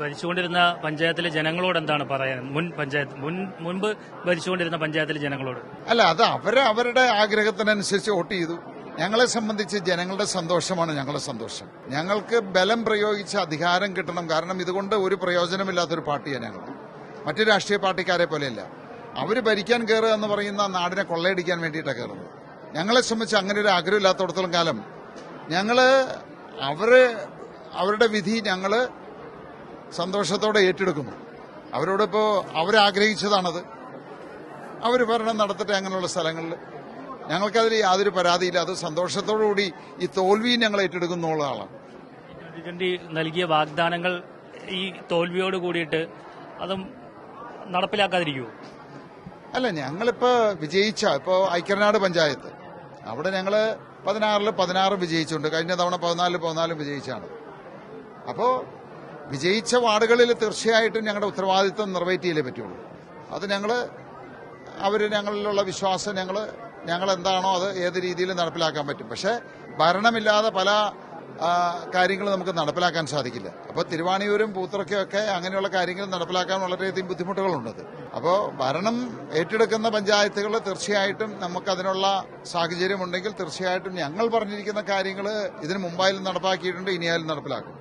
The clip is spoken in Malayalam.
ഭരിച്ചുകൊണ്ടിരുന്ന പഞ്ചായത്തിലെ ജനങ്ങളോട് എന്താണ് പറയാൻ മുൻ പഞ്ചായത്ത് മുൻ മുൻപ് ഭരിച്ചുകൊണ്ടിരുന്ന പഞ്ചായത്തിലെ ജനങ്ങളോട്? അല്ല അത് അവർ അവരുടെ ആഗ്രഹത്തിനനുസരിച്ച് വോട്ട് ചെയ്തു. ഞങ്ങളെ സംബന്ധിച്ച് ജനങ്ങളുടെ സന്തോഷമാണ് ഞങ്ങളുടെ സന്തോഷം. ഞങ്ങൾക്ക് ബലം പ്രയോഗിച്ച് അധികാരം കിട്ടണം. കാരണം ഇതുകൊണ്ട് ഒരു പ്രയോജനമില്ലാത്തൊരു പാർട്ടിയാണ് ഞങ്ങൾ. മറ്റു രാഷ്ട്രീയ പാർട്ടിക്കാരെ പോലെയല്ല. അവർ ഭരിക്കാൻ കയറുക എന്ന് പറയുന്ന നാടിനെ കൊള്ളയടിക്കാൻ വേണ്ടിയിട്ടാണ് കയറുന്നത് ഞങ്ങളെ സംബന്ധിച്ച് അങ്ങനെ ഒരു ആഗ്രഹമില്ലാത്തടത്തോളം കാലം ഞങ്ങൾ അവർ അവരുടെ വിധി ഞങ്ങൾ സന്തോഷത്തോടെ ഏറ്റെടുക്കുന്നു. അവരോടിപ്പോ അവരാഗ്രഹിച്ചതാണത്. അവർ ഭരണം നടത്തട്ടെ അങ്ങനെയുള്ള സ്ഥലങ്ങളിൽ. ഞങ്ങൾക്കതിൽ യാതൊരു പരാതിയില്ല. അത് സന്തോഷത്തോടുകൂടി ഈ തോൽവിയും ഞങ്ങൾ ഏറ്റെടുക്കുന്ന ആളാണ്. നൽകിയ വാഗ്ദാനങ്ങൾ ഈ തോൽവിയോട് കൂടിയിട്ട് അതും നടപ്പിലാക്കാതിരിക്കുമോ അല്ല ഞങ്ങളിപ്പോ വിജയിച്ച ഇപ്പോ ഐക്യനാട് പഞ്ചായത്ത്. അവിടെ ഞങ്ങൾ പതിനാറിൽ പതിനാറ് വിജയിച്ചുണ്ട് കഴിഞ്ഞ തവണ പതിനാലിൽ പതിനാലും വിജയിച്ചാണ്. അപ്പോ വിജയിച്ച വാർഡുകളിൽ തീർച്ചയായിട്ടും ഞങ്ങളുടെ ഉത്തരവാദിത്വം നിറവേറ്റിയില്ലേ പറ്റുള്ളൂ. അത് ഞങ്ങൾ അവർ ഞങ്ങളിലുള്ള വിശ്വാസം ഞങ്ങൾ ഞങ്ങൾ എന്താണോ അത് ഏത് രീതിയിൽ നടപ്പിലാക്കാൻ പറ്റും. പക്ഷേ ഭരണമില്ലാതെ പല കാര്യങ്ങൾ നമുക്ക് നടപ്പിലാക്കാൻ സാധിക്കില്ല. അപ്പോൾ തിരുവാണിയൂരും പൂത്തുറക്കയൊക്കെ അങ്ങനെയുള്ള കാര്യങ്ങൾ നടപ്പിലാക്കാൻ വളരെയധികം ബുദ്ധിമുട്ടുകളുണ്ട്. അപ്പോൾ ഭരണം ഏറ്റെടുക്കുന്ന പഞ്ചായത്തുകൾ തീർച്ചയായിട്ടും നമുക്കതിനുള്ള സാഹചര്യമുണ്ടെങ്കിൽ തീർച്ചയായിട്ടും ഞങ്ങൾ പറഞ്ഞിരിക്കുന്ന കാര്യങ്ങൾ ഇതിന് മുമ്പായാലും നടപ്പാക്കിയിട്ടുണ്ട് ഇനിയായാലും നടപ്പിലാക്കും.